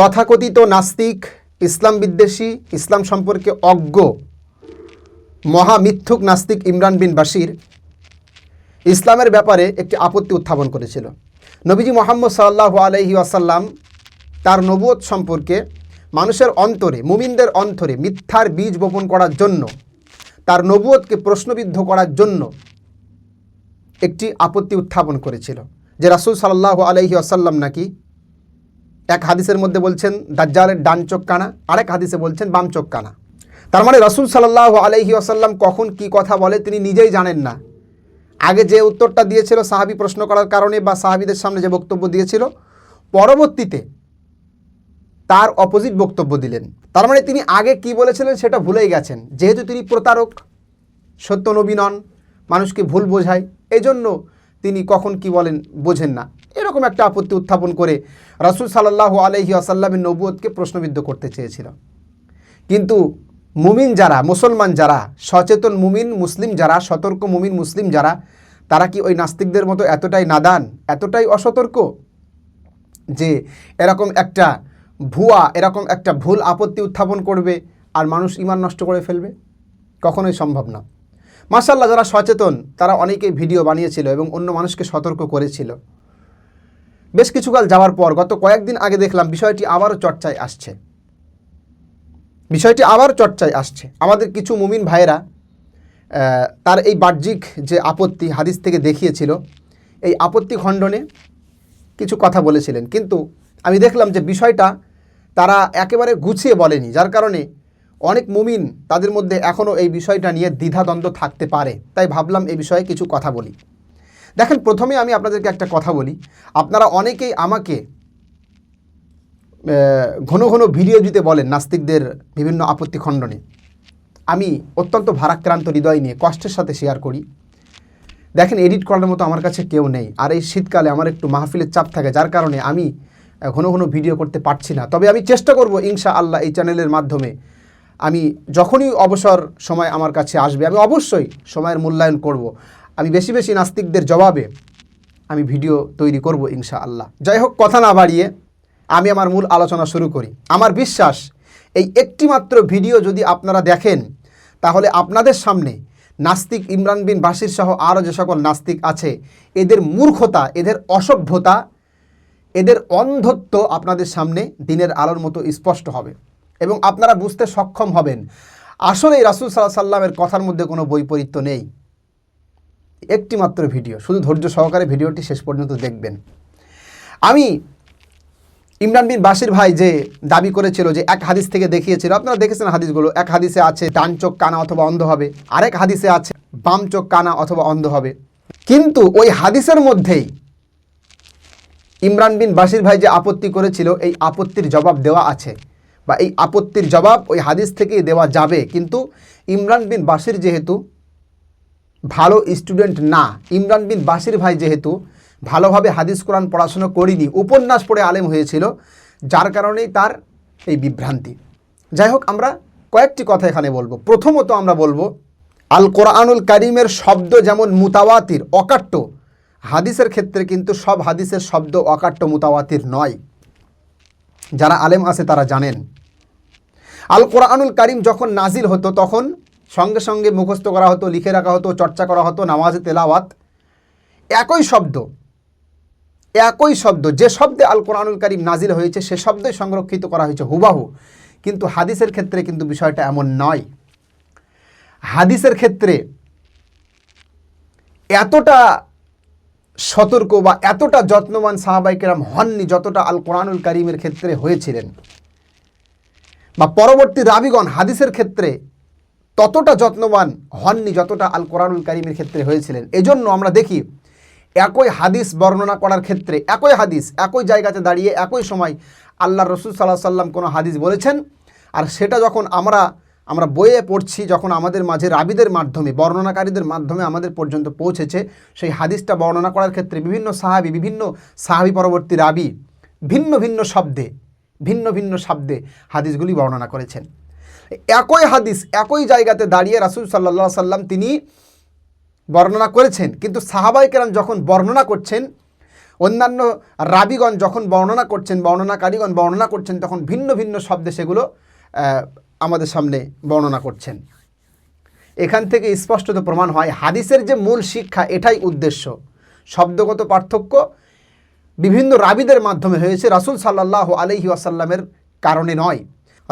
তথাকথিত নাস্তিক, ইসলাম বিদ্বেষী, ইসলাম সম্পর্কে অজ্ঞ, মহামিথ্যুক নাস্তিক ইমরান বিন বাশির ইসলামের ব্যাপারে একটি আপত্তি উত্থাপন করেছিল। নবীজি মোহাম্মদ সাল্লাহ আলহি আসাল্লাম তার নবুয়ত সম্পর্কে মানুষের অন্তরে, মুমিনদের অন্তরে মিথ্যার বীজ বপন করার জন্য, তার নবুয়তকে প্রশ্নবিদ্ধ করার জন্য একটি আপত্তি উত্থাপন করেছিল। যে রাসুল সাল্লাহ আলহি আসাল্লাম নাকি এক হাদিসের মধ্যে বলছেন, দাজ্জালের ডান চোখ কানা। আরেক হাদিসে বলছেন, বাম চোখ কানা। তার মানে রাসুল সাল্লাহ আলহি আসাল্লাম কখন কি কথা বলে তিনি নিজেই জানেন না। আগে যে উত্তরটা দিয়েছিল সাহাবি প্রশ্ন করার কারণে বা সাহাবিদের সামনে যে বক্তব্য দিয়েছিল, পরবর্তীতে তার অপোজিট বক্তব্য দিলেন। তার মানে তিনি আগে কি বলেছিলেন সেটা ভুলেই গেছেন। যেহেতু তিনি প্রতারক, সত্য নবী নন, মানুষকে ভুল বোঝায় এই জন্য তিনি কখন কি বলেন বোঝেন না। এরকম একটা আপত্তি উত্থাপন করে রাসুল সাল্লাহ আলহি আসাল্লামের নবুয়তকে প্রশ্নবিদ্ধ করতে চেয়েছিল। কিন্তু মুমিন যারা, মুসলমান যারা, সচেতন মুমিন, মুসলিম যারা, সতর্ক মুমিন, মুসলিম যারা, তারা কি ওই নাস্তিকদের মতো এতটাই নাদান, এতটাই অসতর্ক? যে এরকম একটা ভুয়া, এরকম একটা ভুল আপত্তি উত্থাপন করবে আর মানুষ ইমান নষ্ট করে ফেলবে? কখনোই সম্ভব না। মাসাল্লাহ যারা সচেতন, তারা অনেকেই ভিডিও বানিয়েছিল এবং অন্য মানুষকে সতর্ক করেছিল। বেশ কিছুকাল যাওয়ার পর গত কয়েকদিন আগে দেখলাম বিষয়টি আবারও চর্চায় আসছে। বিষয়টি আবার চর্চায় আসছে। আমাদের কিছু মুমিন ভাইয়েরা তার এই বাহ্যিক যে আপত্তি হাদিস থেকে দেখিয়েছিল, এই আপত্তি খণ্ডনে কিছু কথা বলেছিলেন। কিন্তু আমি দেখলাম যে বিষয়টা তারা একেবারে গুছিয়ে বলেনি, যার কারণে অনেক মুমিন তাদের মধ্যে এখনও এই বিষয়টা নিয়ে দ্বিধাদ্বন্দ্ব থাকতে পারে। তাই ভাবলাম এই বিষয়ে কিছু কথা বলি। দেখেন প্রথমে আমি আপনাদেরকে একটা কথা বলি। আপনারা অনেকেই আমাকে ঘন ঘন ভিডিও দিতে বলেন নাস্তিকদের বিভিন্ন আপত্তি খণ্ডনে আমি অত্যন্ত ভারাক্রান্ত হৃদয় নিয়ে কষ্টের সাথে শেয়ার করি। দেখেন এডিট করার মতো আমার কাছে কেউ নেই। আর এই শীতকালে আমার একটু মাহফিলের চাপ থাকে, যার কারণে আমি ঘন ঘন ভিডিও করতে পারছি না। তবে আমি চেষ্টা করব ইনশা আল্লাহ এই চ্যানেলের মাধ্যমে আমি যখনই অবসর সময় আমার কাছে আসবে, আমি অবশ্যই সময়ের মূল্যায়ন করব। আমি বেশি বেশি নাস্তিকদের জবাবে আমি ভিডিও তৈরি করব ইনশা আল্লাহ যাই হোক কথা না বাড়িয়ে আমি আমার মূল আলোচনা শুরু করি। আমার বিশ্বাস, এই একটিমাত্র ভিডিও যদি আপনারা দেখেন, তাহলে আপনাদের সামনে নাস্তিক ইমরান বিন বাসির সহ আরও যে সকল নাস্তিক আছে, এদের মূর্খতা, এদের অসভ্যতা, এদের অন্ধত্ব আপনাদের সামনে দিনের আলোর মতো স্পষ্ট হবে এবং আপনারা বুঝতে সক্ষম হবেন। আসলে রাসুল সাল্লাহ সাল্লামের কথার মধ্যে কোনো বৈপরীত্য নেই। একটি মাত্র ভিডিও। শুধু ধৈর্য সহকারে ভিডিওটি শেষ পর্যন্ত দেখবেন। আমি ইমরান বিন বাসির ভাই যে দাবি করেছিল যে এক হাদিস থেকে দেখিয়েছিল, আপনারা দেখেছেন হাদিসগুলো, এক হাদিসে আছে, ডান চোখ কানা অথবা অন্ধ হবে। আরেক হাদিসে আছে, বাম চোখ কানা অথবা অন্ধ হবে। কিন্তু ওই হাদিসের মধ্যেই ইমরান বিন বাসির ভাই যে আপত্তি করেছিল, এই আপত্তির জবাব দেওয়া আছে। বা এই আপত্তির জবাব ওই হাদিস থেকেই দেওয়া যাবে। কিন্তু ইমরান বিন বাসির যেহেতু ভালো স্টুডেন্ট না। ইমরান বিন বাসির ভাই যেহেতু ভালোভাবে হাদিস কোরআন পড়াশুনো করিনি, উপন্যাস পড়ে আলেম হয়েছিল, যার কারণেই তার এই বিভ্রান্তি। যাই হোক, আমরা কয়েকটি কথা এখানে বলব। প্রথমত আমরা বলব, আল কোরআনুল কারিমের শব্দ যেমন মুতাওয়াতির, অকাট্য, হাদিসের ক্ষেত্রে কিন্তু সব হাদিসের শব্দ অকাট্য, মুতাওয়াতির নয়। যারা আলেম আছে তারা জানেন। আল কোরআনুল কারিম যখন নাজিল হতো, তখন সঙ্গে সঙ্গে মুখস্থ করা হতো, লিখে রাখা হতো, চর্চা করা হতো, নামাজে, তেলাওয়াত। একই শব্দ একই শব্দ, যে শব্দে আল কোরআনুল কারিম নাজিল হয়েছে, সে শব্দই সংরক্ষিত করা হয়েছে হুবাহু। কিন্তু হাদিসের ক্ষেত্রে কিন্তু বিষয়টা এমন নয়। হাদিসের ক্ষেত্রে এতটা সতর্ক বা এতটা যত্নবান সাহাবাইকেরাম হননি যতটা আল কোরআনুল কারিমের ক্ষেত্রে হয়েছিলেন। বা পরবর্তী রাবিগণ হাদিসের ক্ষেত্রে ততটা যত্নবান হননি যতটা আল কোরআনুল কারিমের ক্ষেত্রে হয়েছিলেন। এজন্য আমরা দেখি, একই হাদিস বর্ণনা করার ক্ষেত্রে, একই হাদিস, একই জায়গাতে দাঁড়িয়ে, একই সময় আল্লাহ রসুল সাল্লাহ সাল্লাম কোনো হাদিস বলেছেন। আর সেটা যখন আমরা আমরা বইয়ে পড়ছি, যখন আমাদের মাঝে রাবিদের মাধ্যমে, বর্ণনাকারীদের মাধ্যমে আমাদের পর্যন্ত পৌঁছেছে, সেই হাদিসটা বর্ণনা করার ক্ষেত্রে বিভিন্ন সাহাবি বিভিন্ন সাহাবি পরবর্তী রাবি ভিন্ন ভিন্ন শব্দে, ভিন্ন ভিন্ন শব্দে হাদিসগুলি বর্ণনা করেছেন। একই হাদিস, একই জায়গাতে দাঁড়িয়ে রাসুল সাল্লাহ সাল্লাম তিনি বর্ণনা করেছেন। কিন্তু সাহাবাই কেরাম যখন বর্ণনা করছেন, অন্যান্য রাবিগণ যখন বর্ণনা করছেন, বর্ণনাকারীগণ বর্ণনা করছেন, তখন ভিন্ন ভিন্ন শব্দে সেগুলো আমাদের সামনে বর্ণনা করছেন। এখান থেকে স্পষ্টত প্রমাণ হয়, হাদিসের যে মূল শিক্ষা এটাই উদ্দেশ্য। শব্দগত পার্থক্য বিভিন্ন রাবিদের মাধ্যমে হয়েছে, রাসুল সাল্লাহ আলহি আসাল্লামের কারণে নয়।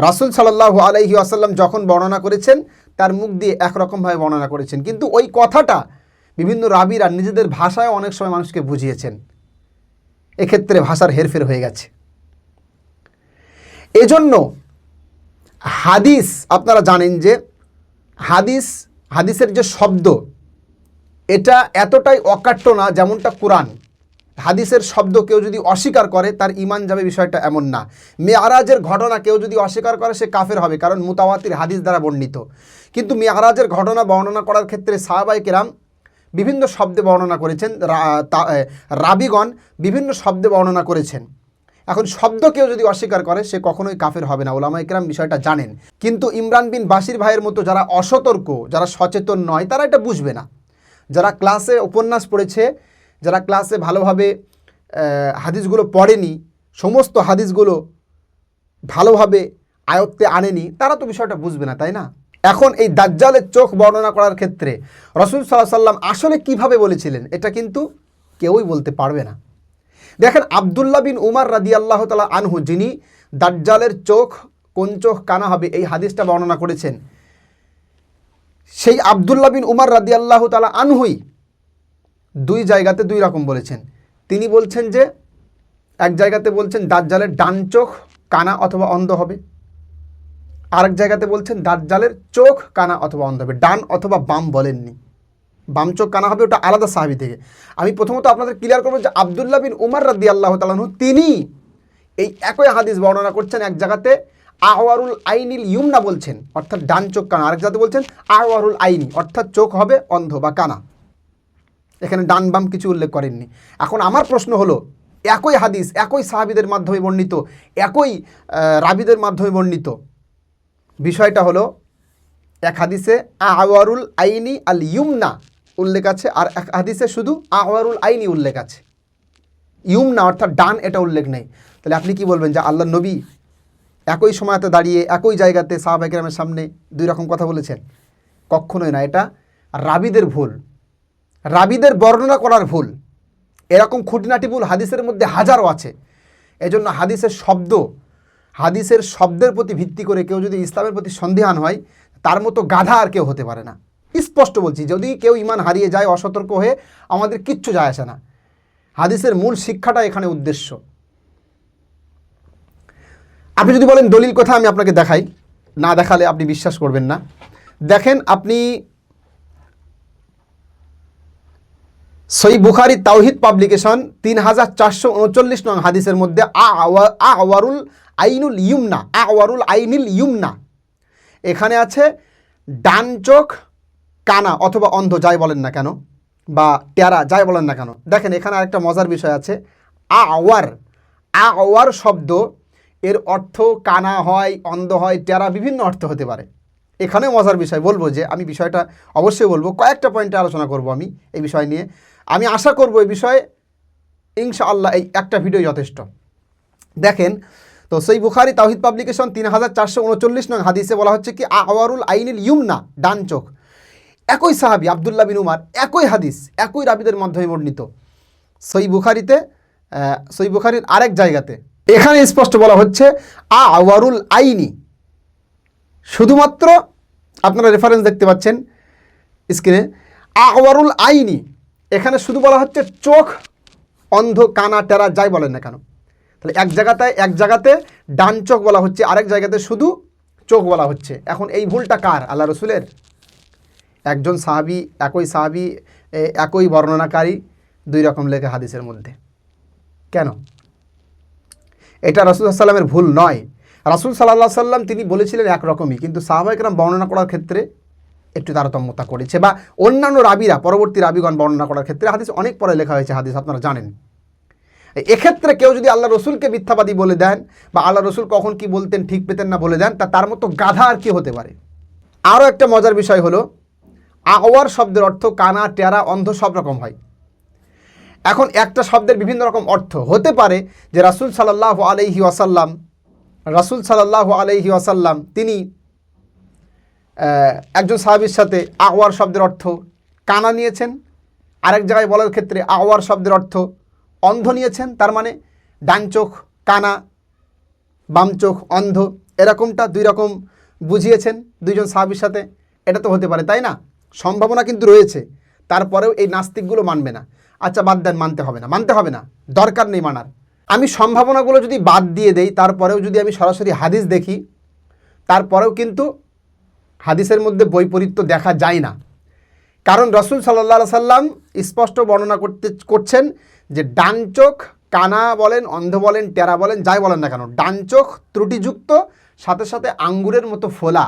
রাসুল সাল্লাহ আলহি আসাল্লাম যখন বর্ণনা করেছেন, তার মুখ দিয়ে একরকমভাবে বর্ণনা করেছেন। কিন্তু ওই কথাটা বিভিন্ন রাবিরা নিজেদের ভাষায় অনেক সময় মানুষকে বুঝিয়েছেন। এক্ষেত্রে ভাষার হেরফের হয়ে গেছে। এজন্য হাদিস, আপনারা জানেন যে হাদিস, হাদিসের যে শব্দ, এটা এতটাই অকাট্য না যেমনটা কোরআন। হাদিসের শব্দ কেউ যদি অস্বীকার করে, তার ইমান যাবে বিষয়টা এমন না। মেয়ারাজের ঘটনা কেউ যদি অস্বীকার করে, সে কাফের হবে, কারণ মুতাওয়াতির হাদিস দ্বারা বর্ণিত। কিন্তু মেয়ারাজের ঘটনা বর্ণনা করার ক্ষেত্রে সাহাবাই কেরাম বিভিন্ন শব্দে বর্ণনা করেছেন। রাবিগণ বিভিন্ন শব্দে বর্ণনা করেছেন। এখন শব্দ কেউ যদি অস্বীকার করে, সে কখনোই কাফের হবে না। ওলামা ইকরাম বিষয়টা জানেন। কিন্তু ইমরান বিন বাসির ভাইয়ের মতো যারা অসতর্ক, যারা সচেতন নয়, তারা এটা বুঝবে না। যারা ক্লাসে উপন্যাস পড়েছে যারা ক্লাসে ভালোভাবে হাদিসগুলো পড়েনি, সমস্ত হাদিসগুলো ভালোভাবে আয়ত্তে আনেনি, তারা তো বিষয়টা বুঝবে না, তাই না? এখন এই দাজ্জালের চোখ বর্ণনা করার ক্ষেত্রে রসুল সাল্লাহ সাল্লাম আসলে কীভাবে বলেছিলেন, এটা কিন্তু কেউই বলতে পারবে না। দেখেন আবদুল্লাহ বিন উমার রাদি আল্লাহ তালা আনহু, যিনি দাজ্জালের চোখ, কোন চোখ কানা হবে, এই হাদিসটা বর্ণনা করেছেন। সেই আবদুল্লাহ বিন উমার রাদি আল্লাহ তালা আনহুই দুই জায়গাতে দুই রকম বলেছেন। তিনি বলছেন যে, এক জায়গাতে বলছেন দাজ্জালের ডান চোখ কানা অথবা অন্ধ হবে। আরেক জায়গাতে বলছেন দাজ্জালের চোখ কানা অথবা অন্ধ হবে। ডান অথবা বাম বলেননি। বাম চোখ কানা হবে, ওটা আলাদা সাহাবি থেকে। আমি প্রথমত আপনাদের ক্লিয়ার করব যে আবদুল্লাহ বিন উমার রাদি আল্লাহ তালাহু তিনি এই একই হাদিস বর্ণনা করছেন এক জায়গাতে, আহওয়ারুল আইনিল ইউমনা বলছেন, অর্থাৎ ডান চোখ কানা। আরেক জায়গাতে বলছেন আহওয়ারুল আইনি, অর্থাৎ চোখ হবে অন্ধ বা কানা। এখানে ডান বাম কিছু উল্লেখ করেননি। এখন আমার প্রশ্ন হলো, একই হাদিস, একই সাহাবিদের মাধ্যমে বর্ণিত, একই রাবিদের মাধ্যমে বর্ণিত। বিষয়টা হলো, এক হাদিসে আওয়ারুল আইনি আল ইউমনা উল্লেখ আছে, আর এক হাদিসে শুধু আওয়ারুল আইনি উল্লেখ আছে। ইউমনা অর্থাৎ ডান, এটা উল্লেখ নেই। তাহলে আপনি কি বলবেন যে আল্লাহ নবী একই সময়তে দাঁড়িয়ে, একই জায়গাতে সাহাবাইকেরামের সামনে দুই রকম কথা বলেছেন? কখনোই না, এটা রাবিদের ভুল। রাবিদের বর্ণনা করার ভুল। এরকম খুঁটিনাটি ভুল হাদিসের মধ্যে হাজারও আছে। এজন্য হাদিসের শব্দ, হাদিসের শব্দের প্রতি ভিত্তি করে কেউ যদি ইসলামের প্রতি সন্দেহান হয়, তার মতো গাধা আর কেউ হতে পারে না। স্পষ্ট বলছি, যদি কেউ ইমান হারিয়ে যায়, অসতর্ক হয়ে, আমাদের কিচ্ছু যায় আসে না। হাদিসের মূল শিক্ষাটা এখানে উদ্দেশ্য। আপনি যদি বলেন দলিল কথা আমি আপনাকে দেখাই, না দেখালে আপনি বিশ্বাস করবেন না। দেখেন, আপনি সই বুখারি তাওহিদ পাবলিকেশন তিন হাজার চারশো উনচল্লিশ নং হাদিসের মধ্যে আওয়ারুল আইনুল ইউমনা আওয়ারুল আইনিল ইউমনা। এখানে আছে ডান চোখ, কানা অথবা অন্ধ, যাই বলেন না কেন, বা টেরা, যাই বলেন না কেন। দেখেন, এখানে আরেকটা মজার বিষয় আছে। আওয়ার আওয়ার শব্দ, এর অর্থ কানা হয়, অন্ধ হয়, টেরা বিভিন্ন অর্থ হতে পারে। এখানেও মজার বিষয়, বলব যে আমি বিষয়টা অবশ্যই বলব। কয়েকটা পয়েন্টে আলোচনা করব আমি এই বিষয় নিয়ে। আমি আশা করব এই বিষয়ে ইনশাআল্লাহ এই একটা ভিডিও যথেষ্ট। দেখেন, তো সেই বুখারি তাহিদ পাবলিকেশন তিন হাজার চারশো উনচল্লিশ নং হাদিসে বলা হচ্ছে কি, আওয়ারুল আইনিল ইউমনা, ডান চোখ। একই সাহাবি আবদুল্লাহ বিন উমার, একই হাদিস, একই রাবিদের মাধ্যমে বর্ণিত। সই বুখারিতে সই বুখারির আরেক জায়গাতে। এখানে স্পষ্ট বলা হচ্ছে আ আওয়ারুল আইনি। শুধুমাত্র আপনারা রেফারেন্স দেখতে পাচ্ছেন স্ক্রিনে আওয়ারুল আইনি। এখানে শুধু বলা হচ্ছে চোখ, অন্ধ, কানা, টেরা, যাই বলেন না কেন। তাহলে এক জায়গাতে এক জায়গাতে ডান চোখ বলা হচ্ছে, আরেক জায়গাতে শুধু চোখ বলা হচ্ছে। এখন এই ভুলটা কার? আল্লাহ রসুলের? একজন সাহাবি, একই সাহাবি একই বর্ণনাকারী, দুই রকম লেখা হাদিসের মধ্যে। কেন? এটা রসুল সাল্লামের ভুল নয়। রাসুল সাল্লাহ সাল্লাম তিনি বলেছিলেন একরকমই, কিন্তু সাহাবাইকরাম বর্ণনা করার ক্ষেত্রে একটু তারতম্যতা করেছে বা অন্যান্য রাবিরা, পরবর্তী রাবিগণ বর্ণনা করার ক্ষেত্রে হাদিস অনেক পরে লেখা হয়েছে হাদিস, আপনারা জানেন। এক্ষেত্রে কেউ যদি আল্লাহ রসুলকে মিথ্যাবাদী বলে দেন বা আল্লাহ রসুল কখন কি বলতেন, ঠিক পেতেন না বলে দেন, তা তার মতো গাধা আর কি হতে পারে? আরও একটা মজার বিষয় হলো, আওয়ার শব্দের অর্থ কানা, টেরা, অন্ধ সব রকম হয়। এখন একটা শব্দের বিভিন্ন রকম অর্থ হতে পারে যে রাসুল সাল্লাহ আলহি ওয়াসাল্লাম, রাসুল সাল্লাহ আলহি ওয়াসাল্লাম, তিনি একজন সাহাবির সাথে আওয়ার শব্দের অর্থ কানা নিয়েছেন। আরেক জায়গায় বলার ক্ষেত্রে আওয়ার শব্দের অর্থ অন্ধ নিয়েছেন। তার মানে ডান চোখ কানা, বাম চোখ অন্ধ। এরকমটা দুই রকম বুঝিয়েছেন দুইজন সাহাবির সাথে। এটা তো হতে পারে, তাই না? সম্ভাবনা কিন্তু রয়েছে। তারপরেও এই নাস্তিকগুলো মানবে না। আচ্ছা বাদ দেন, মানতে হবে না। মানতে হবে না। দরকার নেই মানার। আমি সম্ভাবনাগুলো যদি বাদ দিয়ে দেই, তারপরেও যদি আমি সরাসরি হাদিস দেখি, তারপরেও কিন্তু হাদিসের মধ্যে বৈপরীত্য দেখা যায় না। কারণ রসুল সাল্লাহ সাল্লাম স্পষ্ট বর্ণনা করতে করছেন যে ডান চোখ কানা বলেন, অন্ধ বলেন, টেরা বলেন, যাই বলেন না কেন, ডান চোখ ত্রুটিযুক্ত, সাথে সাথে আঙ্গুরের মতো ফোলা।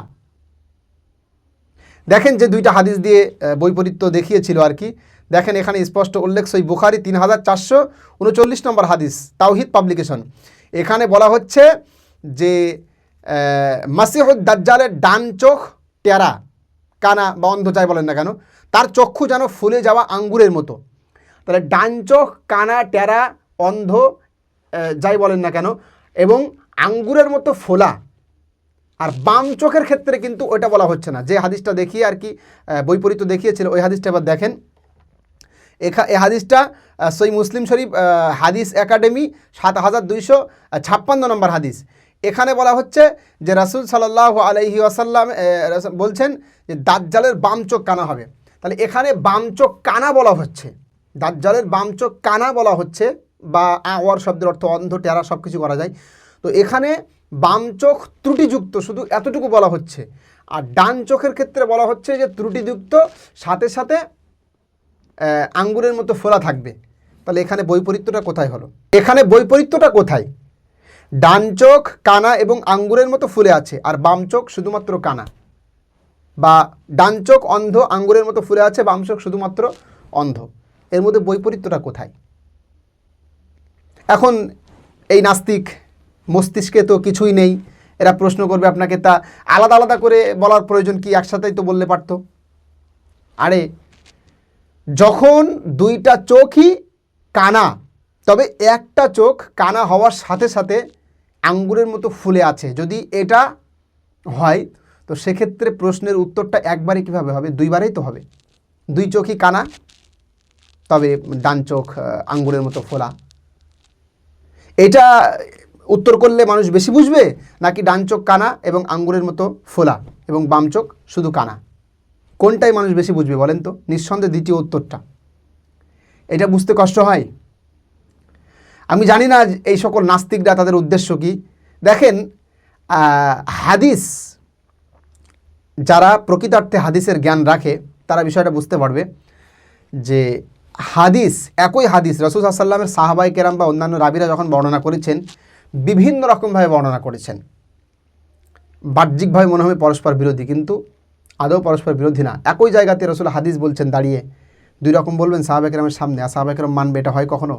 দেখেন যে দুইটা হাদিস দিয়ে বৈপরীত্য দেখিয়েছিল আর কি। দেখেন এখানে স্পষ্ট উল্লেখ সই বুখারি তিন হাজার চারশো উনচল্লিশ নম্বর হাদিস, তাওহিদ পাবলিকেশন। এখানে বলা হচ্ছে যে মাসিহুদ দাজ্জালের ডান চোখ টেরা কানা বা অন্ধ যাই বলেন না কেন, তার চক্ষু যেন ফুলে যাওয়া আঙ্গুরের মতো। তাহলে ডান চোখ, কানা, টেরা, অন্ধ যাই বলেন না কেন, এবং আঙ্গুরের মতো ফোলা। আর বাম চোখের ক্ষেত্রে কিন্তু ওটা বলা হচ্ছে না। যে হাদিসটা দেখিয়ে আর কি বৈপরীত্য দেখিয়েছিল, ওই হাদিসটা এবার দেখেন। এখা, এ হাদিসটা সই মুসলিম শরীফ হাদিস একাডেমি, সাত হাজার দুইশো ছাপ্পান্ন নম্বর হাদিস। এখানে বলা হচ্ছে যে রাসুল সাল্লাহ আলহি আসাল্লাম বলছেন যে দাজ্জালের বাম চোখ কানা হবে। তাহলে এখানে বাম চোখ কানা বলা হচ্ছে। দাজ্জালের বাম চোখ কানা বলা হচ্ছে বা আওয়ার শব্দের অর্থ অন্ধ, টেরা সব কিছু করা যায়। তো এখানে বাম চোখ ত্রুটিযুক্ত, শুধু এতটুকু বলা হচ্ছে। আর ডান চোখের ক্ষেত্রে বলা হচ্ছে যে ত্রুটিযুক্ত, সাথে সাথে আঙ্গুরের মতো ফোলা থাকবে। তাহলে এখানে বৈপরীত্যটা কোথায় হলো? এখানে বৈপরীত্যটা কোথায়? ডান চোখ, কানা এবং আঙ্গুরের মতো ফুলে আছে, আর বাম চোখ শুধুমাত্র কানা। বা ডান চোখ অন্ধ, আঙ্গুরের মতো ফুলে আছে, বাম চোখ শুধুমাত্র অন্ধ। এর মধ্যে বৈপরীত্যটা কোথায়? এখন এই নাস্তিক মস্তিষ্কে তো কিছুই নেই। এরা প্রশ্ন করবে আপনাকে, তা আলাদা আলাদা করে বলার প্রয়োজন কি? একসাথেই তো বললে পারতো। আরে, যখন দুইটা চোখই কানা, তবে একটা চোখ কানা হওয়ার সাথে সাথে আঙ্গুরের মতো ফুলে আছে। যদি এটা হয়, তো সেক্ষেত্রে প্রশ্নের উত্তরটা একবারে কীভাবে হবে? দুইবারেই তো হবে। দুই চোখই কানা, তবে ডান চোখ আঙ্গুরের মতো ফোলা। এটা উত্তর করলে মানুষ বেশি বুঝবে, নাকি ডান চোখ কানা এবং আঙ্গুরের মতো ফোলা এবং বাম চোখ শুধু কানা? কোনটাই মানুষ বেশি বুঝবে বলেন তো? নিঃসন্দেহে দ্বিতীয় উত্তরটা। এটা বুঝতে কষ্ট হয়? আমি জানি না এই সকল নাস্তিকরা তাদের উদ্দেশ্য কি। দেখেন হাদিস, যারা প্রকৃতার্থে হাদিসের জ্ঞান রাখে, তারা বিষয়টা বুঝতে পারবে যে হাদিস, একই হাদিস রসুল সাল্লামের সাহাবাই কেরাম বা অন্যান্য রাবিরা যখন বর্ণনা করেছেন, বিভিন্ন রকমভাবে বর্ণনা করেছেন। বাহ্যিকভাবে মনে হবে পরস্পর বিরোধী, কিন্তু আদৌ পরস্পর বিরোধী না। একই জায়গাতে রসুল হাদিস বলছেন দাঁড়িয়ে, দুই রকম বলবেন সাহাবেকেরামের সামনে, আর সাহাবেকেরাম মানবে এটা হয় কখনো?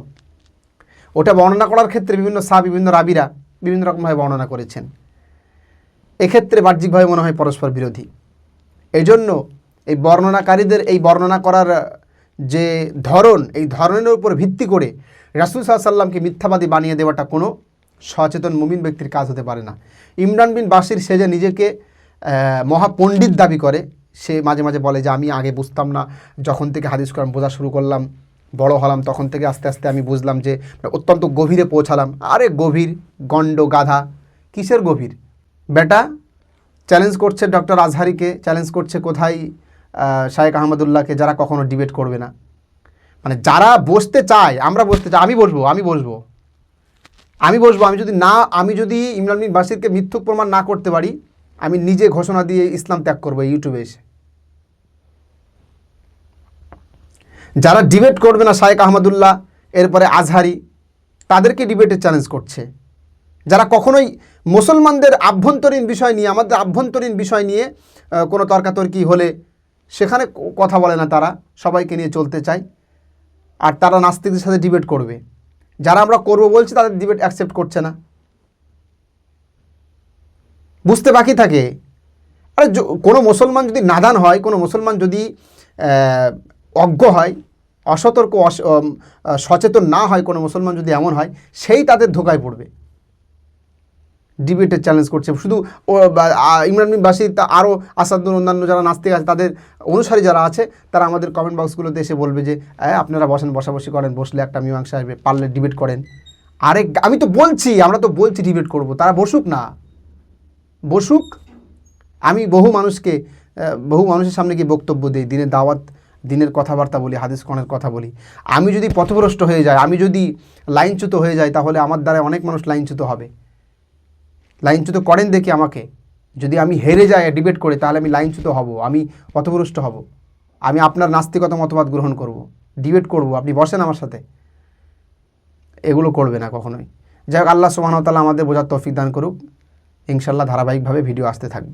ওটা বর্ণনা করার ক্ষেত্রে বিভিন্ন সাহ বিভিন্ন রাবিরা বিভিন্ন রকমভাবে বর্ণনা করেছেন। এক্ষেত্রে বাহ্যিকভাবে মনে হয় পরস্পর বিরোধী। এই জন্য এই বর্ণনাকারীদের, এই বর্ণনা করার যে ধরন, এই ধরনের উপর ভিত্তি করে রাসুল সাল্লামকে মিথ্যাবাদী বানিয়ে দেওয়াটা কোনো সচেতন মুমিন ব্যক্তির কাজ হতে পারে না। ইমরান বিন বাসির সে যে নিজেকে মহাপণ্ডিত দাবি করে, সে মাঝে মাঝে বলে যে, আমি আগে বুঝতাম না। যখন থেকে হাদিস কোরআন বোঝা শুরু করলাম বড় হলাম, তখন থেকে আস্তে আস্তে আমি বুঝলাম যে অত্যন্ত গভীরে পৌঁছালাম। আরে গভীর গণ্ড গাধা, কিসের গভীর? বেটা চ্যালেঞ্জ করছে ডক্টর আজহারিকে চ্যালেঞ্জ করছে কোথায় শায়েক আহমদুল্লাহকে, যারা কখনো ডিবেট করবে না। মানে যারা বসতে চায়, আমরা বসতে চাই, আমি বসবো আমি বসবো। আমি বসবো, আমি যদি না, আমি যদি ইমরান বাসিরকে মিথ্যুক প্রমাণ না করতে পারি, আমি নিজে ঘোষণা দিয়ে ইসলাম ত্যাগ করব ইউটিউবে এসে। যারা ডিবেট করবে না শায়েক আহমদুল্লাহ, এরপরে আজহারি, তাদেরকে ডিবেটে চ্যালেঞ্জ করছে। যারা কখনোই মুসলমানদের আভ্যন্তরীণ বিষয় নিয়ে, আমাদের আভ্যন্তরীণ বিষয় নিয়ে কোনো তর্কাতর্কি হলে সেখানে কথা বলে না তারা, সবাইকে নিয়ে চলতে চায়। আর তারা নাস্তিকদের সাথে ডিবেট করবে। যারা আমরা করব বলছি, তাদের ডিবেট অ্যাকসেপ্ট করছে না। বুঝতে বাকি থাকে। আরে কোনো মুসলমান যদি নাদান হয়, কোনো মুসলমান যদি অজ্ঞ হয় অসতর্ক অস- সচেতন না হয় কোনো মুসলমান যদি এমন হয় সেই তাদের ধোকায় পড়বে। ডিবেটের চ্যালেঞ্জ করছে। শুধু ইমরান বাসির তা আরও আসাদুর অন্যান্য যারা নাস্তিক আছে তাদের অনুসারী যারা আছে তারা আমাদের কমেন্ট বক্সগুলোতে এসে বলবে যে "হ্যাঁ, আপনারা বসেন বসাবসি করেন বসলে একটা মীমাংসা আসবে পারলে ডিবেট করেন। আরে আমি তো বলছি আমরা তো বলছি ডিবেট করব তারা বসুক না। বসুক। আমি বহু মানুষকে বহু মানুষের সামনে গিয়ে বক্তব্য দিই দিনের দাওয়াত দিনের কথাবার্তা বলি, হাদিস কনের কথা বলি। আমি যদি পথভ্রষ্ট হয়ে যাই, আমি যদি লাইনচ্যুত হয়ে যাই, তাহলে আমার দ্বারা অনেক মানুষ লাইনচ্যুত হবে। লাইনচ্যুত করেন দেখি আমাকে। যদি আমি হেরে যাই ডিবেট করে, তাহলে আমি লাইনচ্যুত হব, আমি পথভ্রষ্ট হব। আমি আপনার নাস্তিকতা মতবাদ গ্রহণ করব ডিবেট করব, আপনি বসেন আমার সাথে। এগুলো করবে না কখনোই। যাই হোক, আল্লাহ তাআলা আমাদের বোঝার তৌফিক দান করুক। ইনশাল্লাহ ধারাবাহিকভাবে ভিডিও আসতে থাকবে।